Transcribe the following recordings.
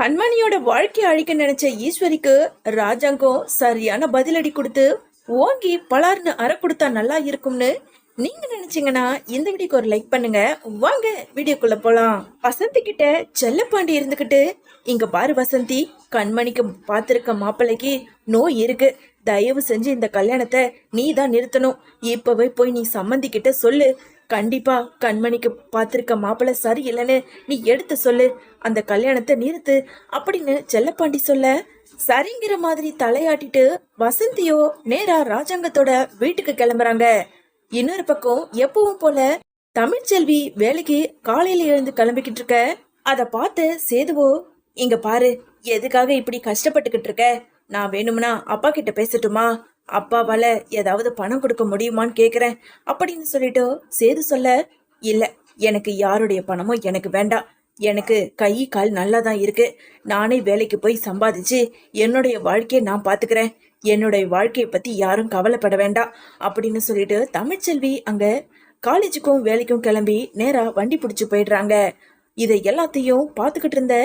கண்மணியோட வாழ்க்கை அழிக்க நினைச்ச ஈஸ்வரிக்கு ராஜாங்கம் சரியான பதிலடி கொடுத்து ஓங்கி பலார்னு அற கொடுத்தா நல்லா இருக்கும்னு நீங்க நினைச்சீங்கன்னா இந்த வீடியோக்கு ஒரு லைக் பண்ணுங்க. வாங்க வீடியோக்குள்ள போலாம். வசந்தி கிட்ட செல்லப்பாண்டி இருந்துகிட்டு இங்க பாரு வசந்தி கண்மணிக்கு பார்த்திருக்க மாப்பிள்ளைக்கு நோய் இருக்கு. தயவு செஞ்சு இந்த கல்யாணத்தை நீ தான் நிறுத்தணும். இப்பவே போய் நீ சம்மந்திக்கிட்ட சொல்லு. கண்டிப்பா கண்மணிக்கு பார்த்துருக்க மாப்பிள்ளை சரியில்லைன்னு நீ எடுத்து சொல்லு. அந்த கல்யாணத்தை நிறுத்து அப்படின்னு செல்லப்பாண்டி சொல்ல சரிங்கிற மாதிரி தலையாட்டிட்டு வசந்தியோ நேரா ராஜாங்கத்தோட வீட்டுக்கு கிளம்புறாங்க. இன்னொரு பக்கம் எப்பவும் போல தமிழ்ச்செல்வி வேலைக்கு காலையில எழுந்து கிளம்பிக்கிட்டு இருக்க. அத பார்த்து சேதுவோ இங்க பாரு எதுக்காக இப்படி கஷ்டப்பட்டுக்கிட்டு இருக்க? நான் வேணும்னா அப்பா கிட்ட பேசட்டுமா? அப்பாவால் ஏதாவது பணம் கொடுக்க முடியுமான்னு கேட்குறேன் அப்படின்னு சொல்லிட்டு சேது சொல்ல இல்லை எனக்கு யாருடைய பணமும் எனக்கு வேண்டாம். எனக்கு கை கால் நல்லா தான் இருக்கு. நானே வேலைக்கு போய் சம்பாதிச்சு என்னுடைய வாழ்க்கையை நான் பார்த்துக்கிறேன் என்னுடைய வாழ்க்கையை பற்றி யாரும் கவலைப்பட வேண்டாம். அப்படின்னு சொல்லிட்டு தமிழ்ச்செல்வி அங்கே காலேஜுக்கும் வேலைக்கும் கிளம்பி நேராக வண்டி பிடிச்சி போயிடுறாங்க. இதை எல்லாத்தையும் பார்த்துக்கிட்டு இருந்த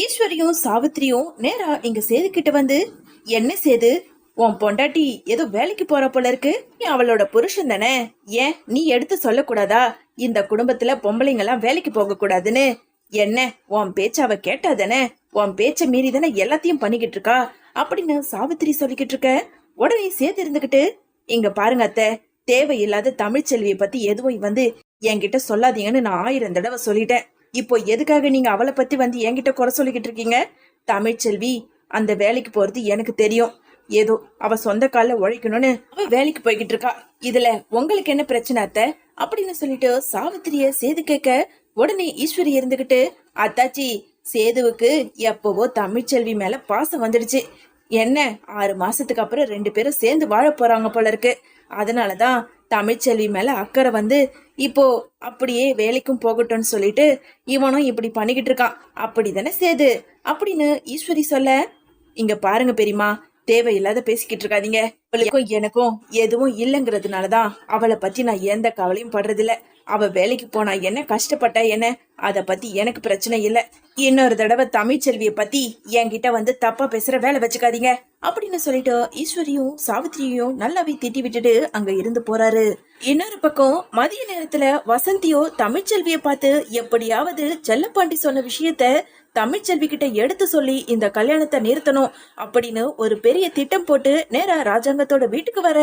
ஈஸ்வரியும் சாவித்திரியும் நேரா இங்கே சேது கிட்ட வந்து என்ன சேது உன் பொண்டாட்டி ஏதோ வேலைக்கு போற போல இருக்கு. நீ அவளோட புருஷன் தானே? ஏன்? நீ எடுத்து சொல்லக்கூடாதா? இந்த குடும்பத்துல பொம்பளைங்க எல்லாம் வேலைக்கு போக கூடாதுன்னு. என்ன? உன் பேச்ச அவ கேட்டா தானே? உன் பேச்ச மீறி தானே எல்லாத்தையும் பண்ணிக்கிட்டு இருக்கா? அப்படின்னு சாவித்திரி சொல்லிக்கிட்டு இருக்க. உடனே சேர்த்து இருந்துகிட்டு இங்க பாருங்க அத்தை தேவையில்லாத தமிழ்ச்செல்வியை பத்தி எதுவும் வந்து என்கிட்ட சொல்லாதீங்கன்னு நான் ஆயிரம் தடவை சொல்லிட்டேன். இப்போ எதுக்காக நீங்க அவளை பத்தி வந்து என்கிட்ட குறை சொல்லிக்கிட்டு இருக்கீங்க? தமிழ்ச்செல்வி அந்த வேலைக்கு போறது எனக்கு தெரியும். ஏதோ அவ சொந்த கால உழைக்கணும்னு அவ வேலைக்கு போய்கிட்டு இருக்கா. இதுல உங்களுக்கு என்ன பிரச்சனை அத்தை? அப்படின்னு சொல்லிட்டு சாவித்திரிய சேது கேட்க உடனே ஈஸ்வரி இருந்துகிட்டு அத்தாச்சி சேதுவுக்கு எப்பவோ தமிழ்ச்செல்வி மேல பாசம் வந்துடுச்சு. என்ன ஆறு மாசத்துக்கு அப்புறம் ரெண்டு பேரும் சேர்ந்து வாழ போறாங்க போல இருக்கு. அதனாலதான் தமிழ்ச்செல்வி மேல அக்கறை வந்து இப்போ அப்படியே வேலைக்கும் போகட்டும்னு சொல்லிட்டு இவனும் இப்படி பண்ணிக்கிட்டு இருக்கான். அப்படிதானே சேது? அப்படின்னு ஈஸ்வரி சொல்ல இங்க பாருங்க பெரியமா தேவையில்லாத பேசிக்கிட்டு இருக்காதீங்க. அவளுக்கும் எனக்கும் எதுவும் இல்லைங்கிறதுனாலதான் அவளை பத்தி நான் எந்த கவலையும் படுறதில்ல. அவ வேலைக்கு போனா என்ன கஷ்டப்பட்டா என்ன? அத பத்தி எனக்கு பிரச்சனை இல்ல. இன்னொரு தடவை தமிழ்ச்செல்விய பத்தி என்கிட்ட வந்து தப்பா பேசுற வேலை வச்சுக்காதீங்க. அப்படின்னு சொல்லிட்டு ஈஸ்வரியும் சாவித்திரியும் நல்லாவே திட்டி விட்டுட்டு அங்க இருந்து போறாரு. இன்னொரு பக்கம் மதிய நேரத்துல வசந்தியோ தமிழ்ச்செல்விய பார்த்து எப்படியாவது செல்லப்பாண்டி சொன்ன விஷயத்த தமிழ்ச்செல்வி கிட்ட எடுத்து சொல்லி இந்த கல்யாணத்தை நிறுத்தணும் அப்படின்னு ஒரு பெரிய திட்டம் போட்டு நேரா ராஜாங்கத்தோட வீட்டுக்கு வர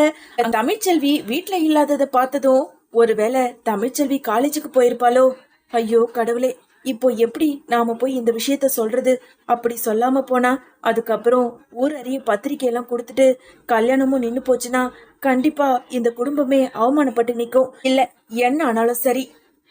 தமிழ்ச்செல்வி வீட்ல இல்லாததை பார்த்ததும் ஒருவேளை தமிழ்ச்செல்வி காலேஜுக்கு போயிருப்பாளோ? ஐயோ கடவுளே இப்போ எப்படி நாம போய் இந்த விஷயத்த சொல்றது? அப்படி சொல்லாம போனா அதுக்கப்புறம் ஊர் அறிய பத்திரிக்கை கொடுத்துட்டு கல்யாணமும் நின்று போச்சுன்னா கண்டிப்பா இந்த குடும்பமே அவமானப்பட்டு நிற்கும் இல்ல என்ன ஆனாலும் சரி.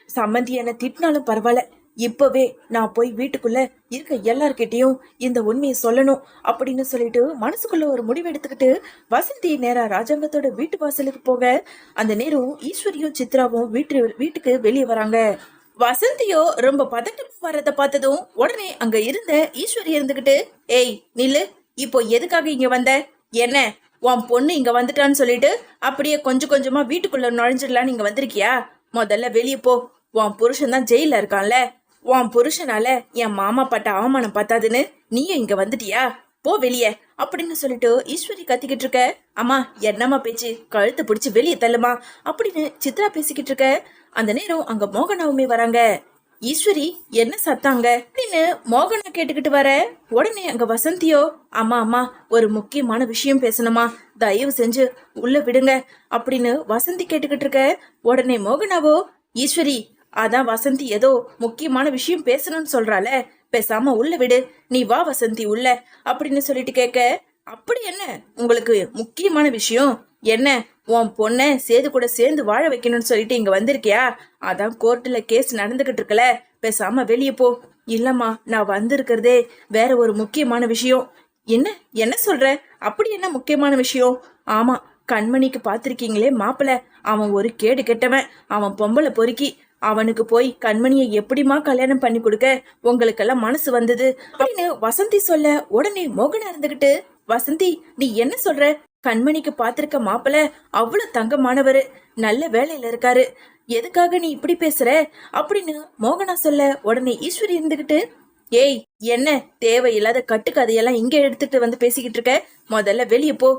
சம்மந்தி என்ன திட்டினாலும் பரவாயில்ல. இப்பவே நான் போய் வீட்டுக்குள்ள இருக்க எல்லார்கிட்டயும் இந்த உண்மையை சொல்லணும் அப்படின்னு சொல்லிட்டு மனசுக்குள்ள ஒரு முடிவு எடுத்துக்கிட்டு வசந்தி நேரா ராஜாங்கத்தோட வீட்டு வாசலுக்கு போக அந்த நேரம் ஈஸ்வரியும் சித்ராவும் வீட்டு வீட்டுக்கு வெளியே வராங்க. வசந்தியோ ரொம்ப பதட்டம் வர்றத பார்த்ததும் உடனே அங்க இருந்த ஈஸ்வரி இருந்துகிட்டு ஏய் நில்லு இப்போ எதுக்காக இங்க வந்த? என்ன உன் பொண்ணு இங்க வந்துட்டான்னு சொல்லிட்டு அப்படியே கொஞ்சம் கொஞ்சமா வீட்டுக்குள்ள நுழைஞ்சிடலான்னு இங்க வந்திருக்கியா? முதல்ல வெளியே போ உன் புருஷன் தான் ஜெயில இருக்கான்ல. உன் புருஷனால என் மாமா பட்ட அவமானம் பார்த்தாதுன்னு நீயும் இங்க வந்துட்டியா? போ வெளியே. அப்படின்னு சொல்லிட்டு ஈஸ்வரி கத்திக்கிட்டு இருக்க. அம்மா என்னம்மா பேச்சு? கழுத்து பிடிச்சி வெளியே தள்ளுமா? அப்படின்னு சித்ரா பேசிக்கிட்டு இருக்க. அந்த நேரம் அங்க மோகனாவுமே வராங்க. ஈஸ்வரி என்ன சத்தாங்க? அப்படின்னு மோகனா கேட்டுக்கிட்டு வர. உடனே அங்க வசந்தியோ அம்மா அம்மா ஒரு முக்கியமான விஷயம் பேசணுமா? தயவு செஞ்சு உள்ள விடுங்க. அப்படின்னு வசந்தி கேட்டுக்கிட்டு இருக்க. உடனே மோகனாவோ ஈஸ்வரி அதான் வசந்தி ஏதோ முக்கியமான விஷயம் பேசணும்னு சொல்றால பேசாம உள்ள விடு. நீ வா வசந்தி உள்ள. அப்படின்னு சொல்லிட்டு கேட்க அப்படி என்ன? உங்களுக்கு முக்கியமான விஷயம். என்ன? உன் பொண்ணை சேது கூட சேர்ந்து வாழ வைக்கணும்னு சொல்லிட்டு இங்க வந்திருக்கியா? அதான் கோர்ட்ல கேஸ் நடந்துகிட்டு இருக்கல பேசாம வெளியே போ. இல்லம்மா நான் வந்திருக்கிறதே வேற ஒரு முக்கியமான விஷயம். என்ன? என்ன சொல்ற? அப்படி என்ன முக்கியமான விஷயம்? ஆமா கண்மணிக்கு பாத்திருக்கீங்களே மாப்பிள. அவன் ஒரு கேடு கெட்டவன். அவன் பொம்பளை பொறுக்கி. அவனுக்கு போய் கண்மணியை எப்படிமா கல்யாணம் பண்ணி கொடுக்க உங்களுக்கெல்லாம் மனசு வந்தது? அப்படின்னு வசந்தி சொல்ல உடனே மோகனா இருந்துகிட்டு வசந்தி நீ என்ன சொல்ற? கண்மணிக்கு பாத்திருக்க மாப்பிள அவ்வளவு தங்கமானவரு நல்ல வேலையில இருக்காரு. எதுக்காக நீ இப்படி பேசுற? அப்படின்னு மோகனா சொல்ல உடனே ஈஸ்வரி இருந்துகிட்டு ஏய் என்ன தேவையில்லாத கட்டுக்கதையெல்லாம் இங்க எடுத்துட்டு வந்து பேசிக்கிட்டு இருக்க? முதல்ல வெளியே போ.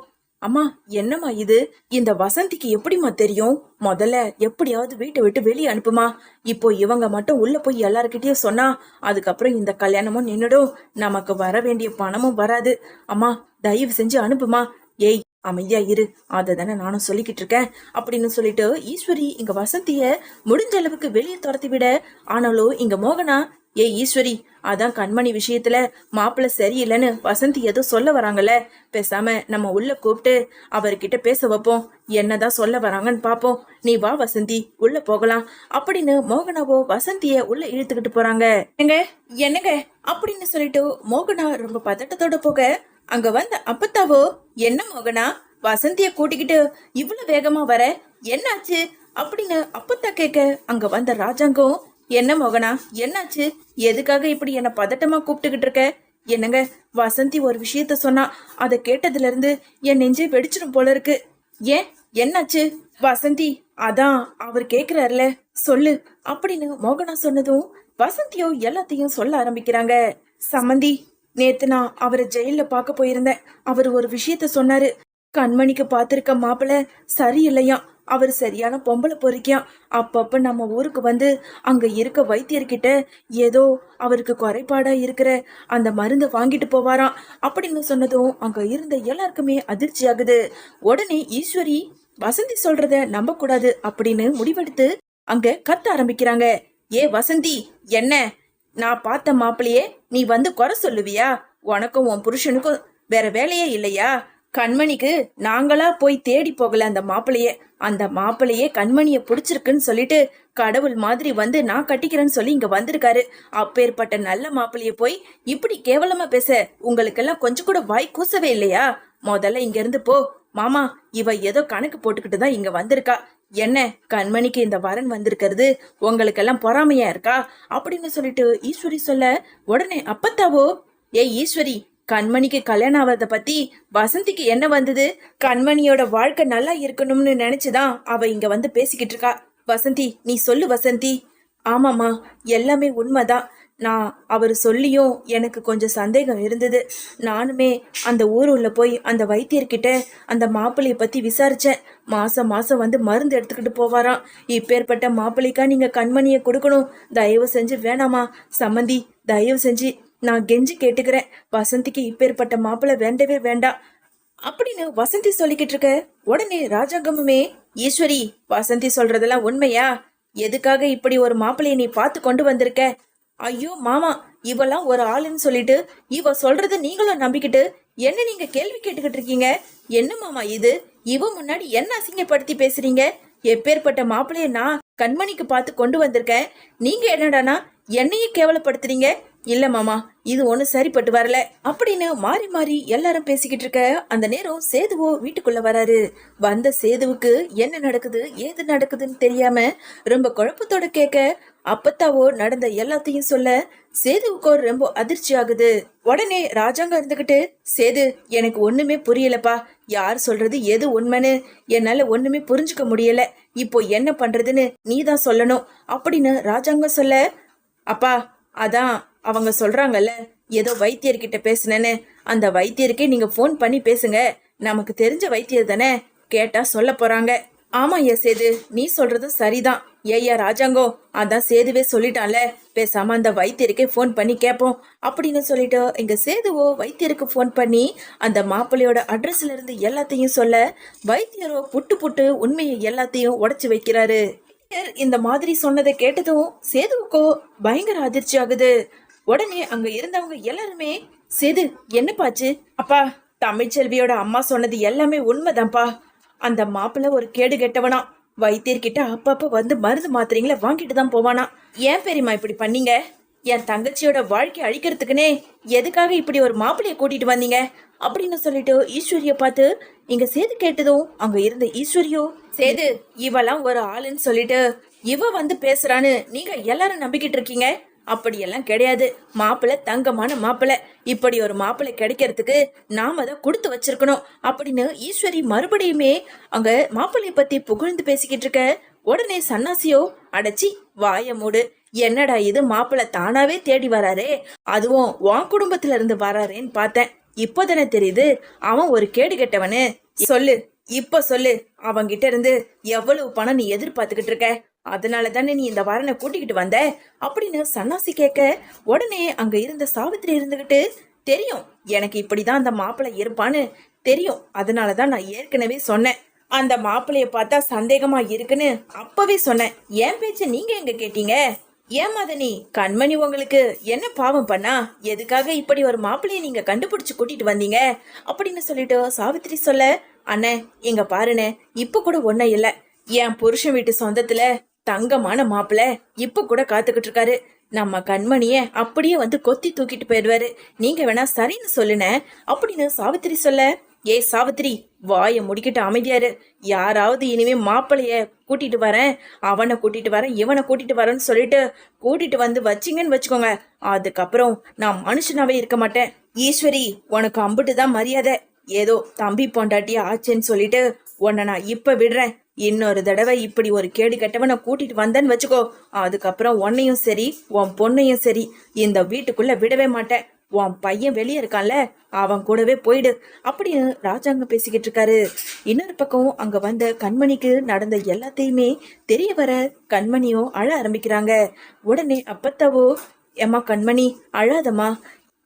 அம்மா என்னம்மா இது? இந்த வசந்திக்கு எப்படிம்மா தெரியும்? முதல்ல எப்படியாவது வீட்டை விட்டு வெளியே அனுப்புமா? இப்போ இவங்க மட்டும் உள்ள போய் எல்லாருக்கிட்டயும் சொன்னா அதுக்கப்புறம் இந்த கல்யாணமும் நின்னுடும். நமக்கு வர வேண்டிய பணமும் வராது. அம்மா தயவு செஞ்சு அனுப்புமா? ஏய் அமைதியா இரு. அதை தானே நானும் சொல்லிக்கிட்டு இருக்கேன். அப்படின்னு சொல்லிட்டு ஈஸ்வரி இங்க வசந்திய முடிஞ்ச அளவுக்கு வெளியே துரத்தி விட ஆனாலும் இங்க மோகனா ஏய் ஈஸ்வரி அதான் கண்மணி விஷயத்துல மாப்பிள்ளை சரியில்லைன்னு வசந்தி ஏதோ சொல்ல வராங்கல்ல. பேசாம நம்ம உள்ள கூப்பிட்டு அவர்கிட்ட பேச வைப்போம். என்னதான் சொல்ல வராங்கன்னு பாப்போம் நீ வா வசந்தி உள்ள போகலாம். அப்படின்னு மோகனாவோ வசந்திய உள்ள இழுத்துக்கிட்டு போறாங்க. என்னங்க? என்னங்க? அப்படின்னு சொல்லிட்டு மோகனா ரொம்ப பதட்டத்தோட போக அங்க வந்த அப்பத்தாவோ என்ன மோகனா? வசந்திய கூட்டிக்கிட்டு இவ்வளவு வேகமா வர? என்னாச்சு? அப்படின்னு அப்பத்தா கேட்க அங்க வந்த ராஜாங்கம் என்ன மோகனா என்னாச்சு? எதுக்காக இப்படி என்னை பதட்டமா கூப்பிட்டுக்கிட்டு இருக்க? என்னங்க வசந்தி ஒரு விஷயத்த சொன்னா அதை கேட்டதுல இருந்து என் நெஞ்சே வெடிச்சிடும் போல இருக்கு. ஏன்? என்னாச்சு? வசந்தி அதான் அவர் கேக்குறாருல சொல்லு. அப்படின்னு மோகனா சொன்னதும் வசந்தியோ எல்லாத்தையும் சொல்ல ஆரம்பிக்கிறாங்க. சம்மந்தி நேத்து நான் அவரை ஜெயில பார்க்க போயிருந்தேன். அவர் ஒரு விஷயத்த சொன்னாரு. கண்மணிக்கு பார்த்திருக்க மாப்பிள்ள சரியில்லையாம். அவர் சரியான பொம்பளை பொறுக்கியாம் அப்பப்ப நம்ம ஊருக்கு வந்து அங்க இருக்க வைத்தியர்கிட்ட ஏதோ அவருக்கு குறைபாடா இருக்கிற அந்த மருந்தை வாங்கிட்டு போவாராம் அப்படின்னு சொன்னதும் அங்க இருந்த எல்லாருக்குமே அதிர்ச்சி ஆகுது உடனே ஈஸ்வரி வசந்தி சொல்றத நம்ப கூடாது அப்படின்னு முடிவெடுத்து அங்க கத்த ஆரம்பிக்கிறாங்க. ஏ வசந்தி என்ன? நான் பார்த்த மாப்பிளையே நீ வந்து குறை சொல்லுவியா? உனக்கும் உன் புருஷனுக்கும் வேற வேலையே இல்லையா? கண்மணிக்கு நாங்களா போய் தேடி போகல அந்த மாப்பிளைய. அந்த மாப்பிளையே கண்மணிய பிடிச்சிருக்குன்னு சொல்லிட்டு கடவுள் மாதிரி வந்து நான் கட்டிக்கிறேன்னு சொல்லி இங்க வந்திருக்காரு. அப்பேற்பட்ட நல்ல மாப்பிளைய போய் இப்படி கேவலமா பேச உங்களுக்கெல்லாம் கொஞ்சம் கூட வாய் கூசவே இல்லையா? முதல்ல இங்க இருந்து போ. மாமா இவ ஏதோ கணக்கு போட்டுக்கிட்டு தான் இங்க வந்திருக்கா. என்ன கண்மணிக்கு இந்த வரன் வந்திருக்கிறது உங்களுக்கெல்லாம் பொறாமையா இருக்கா? அப்படின்னு சொல்லிட்டு ஈஸ்வரி சொல்ல உடனே அப்பத்தாவோ? ஏய் ஈஸ்வரி கண்மணிக்கு கல்யாணம் ஆவத பத்தி வசந்திக்கு என்ன வந்தது? கண்மணியோட வாழ்க்கை நல்லா இருக்கணும்னு நினைச்சுதான் அவ இங்க வந்து பேசிக்கிட்டு இருக்கா. வசந்தி நீ சொல்லு வசந்தி. ஆமாம்மா எல்லாமே உண்மைதான். நான் அவர் சொல்லியும் எனக்கு கொஞ்சம் சந்தேகம் இருந்தது. நானுமே அந்த ஊருள்ள போய் அந்த வைத்தியர்கிட்ட அந்த மாப்பிள்ளைய பத்தி விசாரிச்சேன். மாசம் மாசம் வந்து மருந்து எடுத்துக்கிட்டு போவாராம். இப்பேற்பட்ட மாப்பிள்ளைக்கா நீங்க கண்மணியை கொடுக்கணும். தயவு செஞ்சு வேணாமா சம்மந்தி தயவு செஞ்சு நான் கெஞ்சி கேட்டுக்கிறேன். வசந்திக்கு இப்பேற்பட்ட மாப்பிள்ள வேண்டவே வேண்டாம் அப்படின்னு வசந்தி சொல்லிக்கிட்டு இருக்க. உடனே ராஜாங்கமுமே ஈஸ்வரி வசந்தி சொல்றதெல்லாம் உண்மையா? எதுக்காக இப்படி ஒரு மாப்பிள்ளைய நீ பார்த்து கொண்டு வந்திருக்க? ஐயோ மாமா இவெல்லாம் ஒரு ஆளுன்னு சொல்லிட்டு இவ சொல்றத நீங்களும் நம்பிக்கிட்டு என்ன நீங்க கேள்வி கேட்டுக்கிட்டு இருக்கீங்க? என்ன மாமா இது? இவ முன்னாடி என்ன அசிங்கப்படுத்தி பேசுறீங்க? எப்பேற்பட்ட மாப்பிள்ளைய நான் கண்மணிக்கு பார்த்து கொண்டு வந்திருக்கேன். நீங்க என்னடானா என்னையே கேவலப்படுத்துறீங்க? இல்ல மாமா இது ஒண்ணு சரிப்பட்டு வரல அப்படின்னு மாறி மாறி எல்லாரும் பேசிக்கிட்டு இருக்க அந்த நேரம் சேதுவோ வீட்டுக்குள்ள வராரு. வந்த சேதுவுக்கு என்ன நடக்குது ஏது நடக்குதுன்னு தெரியாம ரொம்ப குழப்பத்தோட கேட்க அப்பத்தாவோ நடந்த எல்லாத்தையும் சொல்ல சேதுவுக்கு ரொம்ப அதிர்ச்சி ஆகுது. உடனே ராஜாங்க இருந்துகிட்டு சேது எனக்கு ஒண்ணுமே புரியலப்பா. யார் சொல்றது எது உண்மைன்னு என்னால ஒண்ணுமே புரிஞ்சுக்க முடியல. இப்போ என்ன பண்றதுன்னு நீ தான் சொல்லணும் அப்படின்னு ராஜாங்கம் சொல்ல அப்பா அதான் அவங்க சொல்றாங்கல்ல ஏதோ வைத்தியர்கிட்ட பேசுனேன்னு. அந்த வைத்தியருக்கே நீங்க ஃபோன் பண்ணி பேசுங்க. நமக்கு தெரிஞ்ச வைத்தியர் தானே கேட்டா சொல்ல போறாங்க. ஆமா ஐயா சேது நீ சொல்றது சரிதான். ஏயா ராஜாங்கோ அதான் சேதுவே சொல்லிட்டான்ல. பேசாம அந்த வைத்தியருக்கே ஃபோன் பண்ணி கேட்போம் அப்படின்னு சொல்லிட்டு எங்க சேதுவோ வைத்தியருக்கு ஃபோன் பண்ணி அந்த மாப்பிள்ளையோட அட்ரஸ்ல இருந்து எல்லாத்தையும் சொல்ல வைத்தியரோ புட்டு புட்டு உண்மையை எல்லாத்தையும் உடச்சி வைக்கிறாரு. இந்த மாதிரி சொன்னதை கேட்டதும் சேதுவுக்கோ பயங்கர அதிர்ச்சி ஆகுது. உடனே அங்க இருந்தவங்க எல்லாருமே சேது என்னப்பாச்சு அப்பா தமிழ்ச்செல்வியோட அம்மா சொன்னது எல்லாமே உண்மைதான்ப்பா. அந்த மாப்பிள்ளை ஒரு கேடு கெட்டவனா? வைத்தியர்கிட்ட அப்பப்ப வந்து மருந்து மாத்திரைங்களை வாங்கிட்டு தான் போவானா? ஏன் பெரியம்மா இப்படி பண்ணீங்க? என் தங்கச்சியோட வாழ்க்கை அழிக்கிறதுக்குனே எதுக்காக இப்படி ஒரு மாப்பிள்ளைய கூட்டிட்டு வந்தீங்க? அப்படின்னு சொல்லிட்டு ஈஸ்வரிய பார்த்து இங்க சேது கேட்டதும் அங்க இருந்த ஈஸ்வரியோ சேது இவெல்லாம் ஒரு ஆளுன்னு சொல்லிட்டு இவ வந்து பேசுறான்னு நீங்க எல்லாரும் நம்பிக்கிட்டு இருக்கீங்க? அப்படியெல்லாம் கிடையாது. மாப்பிள்ளை தங்கமான மாப்பிள்ளை. இப்படி ஒரு மாப்பிள்ளை கிடைக்கிறதுக்கு நாம அதை கொடுத்து வச்சிருக்கணும். அப்படின்னு ஈஸ்வரி மறுபடியுமே அங்க மாப்பிள்ளைய பத்தி புகழ்ந்து பேசிக்கிட்டு இருக்க உடனே சன்னாசியோ அடைச்சி வாய மூடு. என்னடா இது? மாப்பிள்ளை தானாவே தேடி வராரே. அதுவும் உன் குடும்பத்துல இருந்து வராரேன்னு பார்த்தேன். இப்போதானே தெரியுது? அவன் ஒரு கேடு கெட்டவனு. சொல்லு. இப்ப சொல்லு. அவன்கிட்ட இருந்து எவ்வளவு பணம் நீ எதிர்பார்த்துக்கிட்டு இருக்க? அதனால தானே நீ இந்த வரனை கூட்டிக்கிட்டு வந்த? அப்படின்னு சன்னாசி கேட்க உடனே அங்க இருந்த சாவித்திரி இருந்துகிட்டு தெரியும் எனக்கு இப்படிதான் அந்த மாப்பிள்ளை இருப்பான்னு தெரியும். அதனால தான் நான் ஏற்கனவே சொன்னேன். அந்த மாப்பிள்ளைய பார்த்தா சந்தேகமா இருக்குன்னு அப்பவே சொன்னேன். என் பேச்ச நீங்க எங்க கேட்டீங்க? ஏன் மதனி? கண்மணி உங்களுக்கு என்ன பாவம் பண்ணா? எதுக்காக இப்படி ஒரு மாப்பிள்ளையை நீங்க கண்டுபிடிச்சு கூட்டிட்டு வந்தீங்க? அப்படின்னு சொல்லிட்டு சாவித்திரி சொல்ல அண்ணே இங்க பாருண்ணே இப்ப கூட ஒன்னும் இல்ல. என் புருஷன் வீட்டு சொந்தத்துல தங்கமான மாப்பிள்ள இப்ப கூட காத்துக்கிட்டு இருக்காரு. நம்ம கண்மணிய அப்படியே வந்து கொத்தி தூக்கிட்டு போயிடுவாரு. நீங்க வேணா சரின்னு சொல்லுன அப்படின்னு சாவித்திரி சொல்ல ஏ சாவித்திரி வாயை முடிக்கிட்டு அமைதியாரு. யாராவது இனிமே மாப்பிளைய கூட்டிட்டு வரேன். அவனை கூட்டிட்டு வரேன் இவனை கூட்டிட்டு வரேன்னு சொல்லிட்டு கூட்டிட்டு வந்து வச்சிங்கன்னு வச்சுக்கோங்க. அதுக்கப்புறம் நான் மனுஷனாவே இருக்க மாட்டேன். ஈஸ்வரி உனக்கு அம்புட்டு தான் மரியாதை. ஏதோ தம்பி பொண்டாட்டி ஆச்சுன்னு சொல்லிட்டு உன்னை நான் இப்ப விடுறேன். இன்னொரு தடவை இப்படி ஒரு கேடு கெட்டவனை கூட்டிட்டு வந்தேன்னு வச்சுக்கோ. அதுக்கப்புறம் உன்னையும் சரி உன் பொண்ணையும் சரி இந்த வீட்டுக்குள்ள விடவே மாட்டேன். உன் பையன் வெளியே இருக்கான்ல அவன் கூடவே போயிடு அப்படின்னு ராஜாங்க பேசிக்கிட்டு இருக்காரு. இன்னொரு பக்கம் அங்க வந்த கண்மணிக்கு நடந்த எல்லாத்தையுமே தெரிய வர கண்மணியும் அழ ஆரம்பிக்கிறாங்க. உடனே அப்பத்தாவோ ஏமா கண்மணி அழாதம்மா.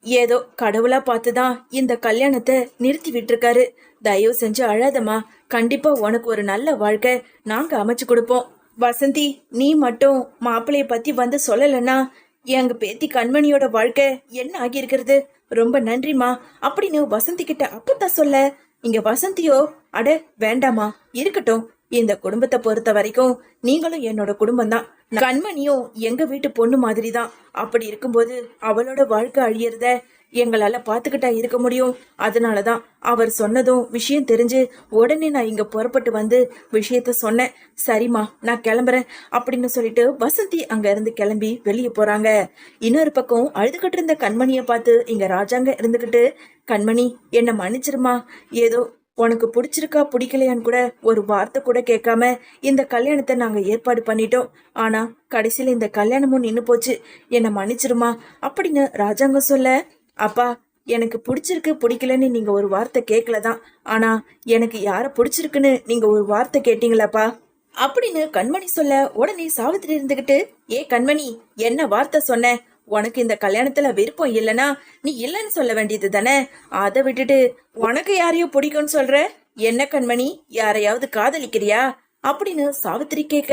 ஏதோ கடவுளா பார்த்துதான் இந்த கல்யாணத்தை நிறுத்தி விட்டுருக்காரு. தயவு செஞ்சு அழாதம்மா. கண்டிப்பா உனக்கு ஒரு நல்ல வாழ்க்கை நாங்க அமைச்சு கொடுப்போம். வசந்தி நீ மட்டும் மாப்பிள்ளைய பத்தி வந்து சொல்லலைன்னா எங்க பேத்தி கண்மணியோட வாழ்க்கை என்ன ஆகியிருக்கிறது? ரொம்ப நன்றிமா அப்படின்னு வசந்தி கிட்ட அப்பத்தான் சொல்ல இங்க வசந்தியோ அட வேண்டாமா இருக்கட்டும். இந்த குடும்பத்தை பொறுத்த வரைக்கும் நீங்களும் என்னோட குடும்பம் தான். கண்மணியும் எங்க வீட்டு பொண்ணு மாதிரி தான் அப்படி இருக்கும்போது அவளோட வாழ்க்கை அழியறத எங்களால பாத்துக்கிட்டா இருக்க முடியும். அதனாலதான் அவர் சொன்னதும் விஷயம் தெரிஞ்சு உடனே நான் இங்க புறப்பட்டு வந்து விஷயத்த சொன்னேன். சரிம்மா நான் கிளம்புறேன் அப்படின்னு சொல்லிட்டு வசந்தி அங்க இருந்து கிளம்பி வெளியே போறாங்க. இன்னொரு பக்கம் அழுதுகிட்டு இருந்த கண்மணிய பார்த்து இங்க ராஜாங்க இருந்துகிட்டு கண்மணி என்ன மன்னிச்சிருமா ஏதோ உனக்கு பிடிச்சிருக்கா பிடிக்கலையான்னு கூட ஒரு வார்த்தை கூட கேட்காம இந்த கல்யாணத்தை நாங்க ஏற்பாடு பண்ணிட்டோம். ஆனா கடைசியில இந்த கல்யாணமும் நின்னு போச்சு. என்னை மன்னிச்சிருமா அப்படின்னு ராஜாங்க சொல்ல அப்பா எனக்கு பிடிச்சிருக்கு பிடிக்கலன்னு நீங்க ஒரு வார்த்தை கேட்கல தான் ஆனா எனக்கு யார பிடிச்சிருக்குன்னு நீங்க ஒரு வார்த்தை கேட்டீங்களாப்பா? அப்படின்னு கண்மணி சொல்ல உடனே சாவித்திரி இருந்துகிட்டு ஏ கண்மணி என்ன வார்த்தை சொன்ன? உனக்கு இந்த கல்யாணத்துல விருப்பம் இல்லனா நீ இல்லைன்னு சொல்ல வேண்டியது தானே? அதை விட்டுட்டு உனக்கு யாரையோ பிடிக்கும்னு சொல்ற? என்ன கண்மணி யாரையாவது காதலிக்கிறியா? அப்படின்னு சாவித்திரி கேட்க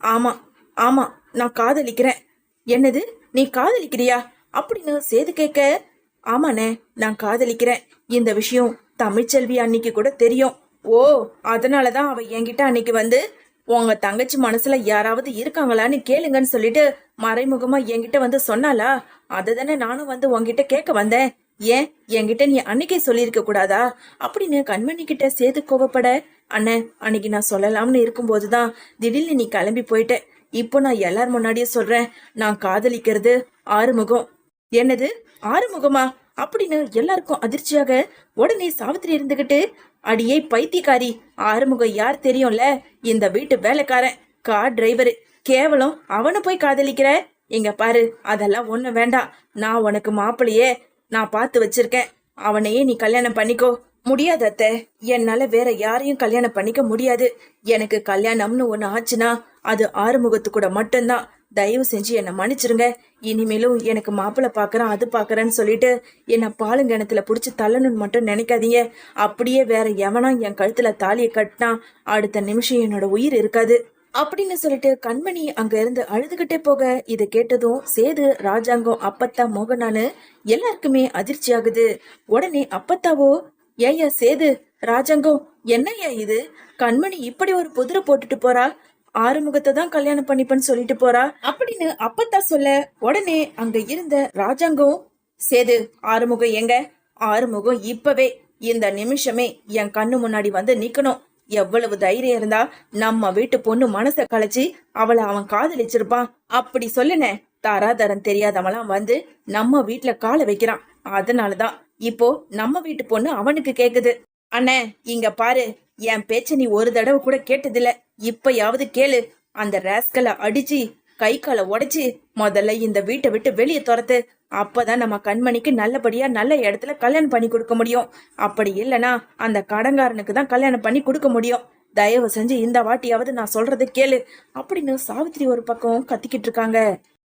ஆமா ஆமா நான் காதலிக்கிறேன். என்னது நீ காதலிக்கிறியா? அப்படின்னு சேது கேட்க ஆமாண்ணே நான் காதலிக்கிறேன். இந்த விஷயம் தமிழ்ச்செல்வி அன்னைக்கு கூட தெரியும். ஓ அதனாலதான் அவ என்கிட்ட அன்னைக்கு வந்து உங்க தங்கச்சி மனசுல யாராவது இருக்காங்களான்னு கேளுங்கன்னு சொல்லிட்டு மறைமுகமா என்கிட்ட வந்து சொன்னாலா அதுதானே நானும் வந்து உன்கிட்ட கேட்க வந்தேன். ஏன்? என்கிட்ட நீ அன்னைக்கே சொல்லியிருக்க கூடாதா? அப்படின்னு கண்மணி கிட்ட சேது கோவப்பட அண்ணே அன்னைக்கு நான் சொல்லலாம்னு இருக்கும்போதுதான் திடீர்னு நீ கிளம்பி போயிட்ட. இப்போ நான் எல்லார் முன்னாடியே சொல்றேன். நான் காதலிக்கிறது ஆறுமுகம். என்னது? ஆறுமுகமா? அப்படின்னு எல்லாருக்கும் அதிர்ச்சியாக உடனே சாவித்திரி இருந்துகிட்டு அடியே பைத்தியக்காரி ஆறுமுகம் யார் தெரியும்ல? இந்த வீட்டு வேலைக்காரன் கார் டிரைவரு. கேவலம் அவனை போய் காதலிக்கிற. இங்க பாரு அதெல்லாம் ஒண்ணு வேண்டாம். நான் உனக்கு மாப்பிளையே நான் பார்த்து வச்சிருக்கேன். அவனையே நீ கல்யாணம் பண்ணிக்கோ. முடியாது அத்தை. என்னால வேற யாரையும் கல்யாணம் பண்ணிக்க முடியாது. எனக்கு கல்யாணம்னு ஒன்று ஆச்சுன்னா அது ஆறுமுகத்து கூட மட்டும்தான். தயவு செஞ்சு என்னை மன்னிச்சிருங்க. இனிமேலும் எனக்கு மாப்பிள்ளை பார்க்குறேன் அது பார்க்குறேன்னு சொல்லிட்டு என்னை பாலுங்கிணத்துல பிடிச்சி தள்ளணும்னு மட்டும் நினைக்காதீங்க. அப்படியே வேற எவனா என் கழுத்தில் தாலியை கட்டினா அடுத்த நிமிஷம் என்னோட உயிர் இருக்காது. அப்படின்னு சொல்லிட்டு கண்மணி அங்க இருந்து அழுதுகிட்டே போக இதை கேட்டதும் சேது ராஜாங்கம் அப்பத்தா மோகனானு எல்லாருக்குமே அதிர்ச்சி ஆகுது. உடனே அப்பத்தாவோ ஏயா சேது ராஜாங்கம் என்னய்யா இது? கண்மணி இப்படி ஒரு புதிரை போட்டுட்டு போறா? ஆறுமுகத்தை தான் கல்யாணம் பண்ணிப்பேன்னு சொல்லிட்டு போறா. அப்படின்னு அப்பத்தா சொல்ல உடனே அங்க இருந்த ராஜாங்கம் சேது ஆறுமுகம் எங்க? ஆறுமுகம் இப்பவே இந்த நிமிஷமே என் கண்ணு முன்னாடி வந்து நிக்கணும். எவ்வளவு தைரியம் இருந்தா நம்ம வீட்டு பொண்ணு மனச களைச்சி அவளை அவன் காதலிச்சிருப்பான். அப்படி சொல்லுனே தராதரம் தெரியாதவளாம் வந்து நம்ம வீட்டுல காலை வைக்கிறான். அதனாலதான் இப்போ நம்ம வீட்டு பொண்ணு அவனுக்கு கேக்குது. அண்ணே இங்க பாரு என் பேச்ச நீ ஒரு தடவை கூட கேட்டதில்ல. இப்பயாவது கேளு அந்த ரேஸ்கலை அடிச்சு கை காலை உடைச்சு முதல்ல இந்த வீட்டை விட்டு வெளியே துரத்து அப்பதான் நம்ம கண்மணிக்கு நல்லபடியா நல்ல இடத்துல கல்யாணம் பண்ணி கொடுக்க முடியும். அப்படி இல்லனா அந்த கடங்காரனுக்கு தான் கல்யாணம் பண்ணி கொடுக்க முடியும். தயவு செஞ்சு இந்த வாட்டியாவது நான் சொல்றதை கேளு. அப்படின்னு சாவித்திரி ஒரு பக்கம் கத்திக்கிட்டு இருக்காங்க.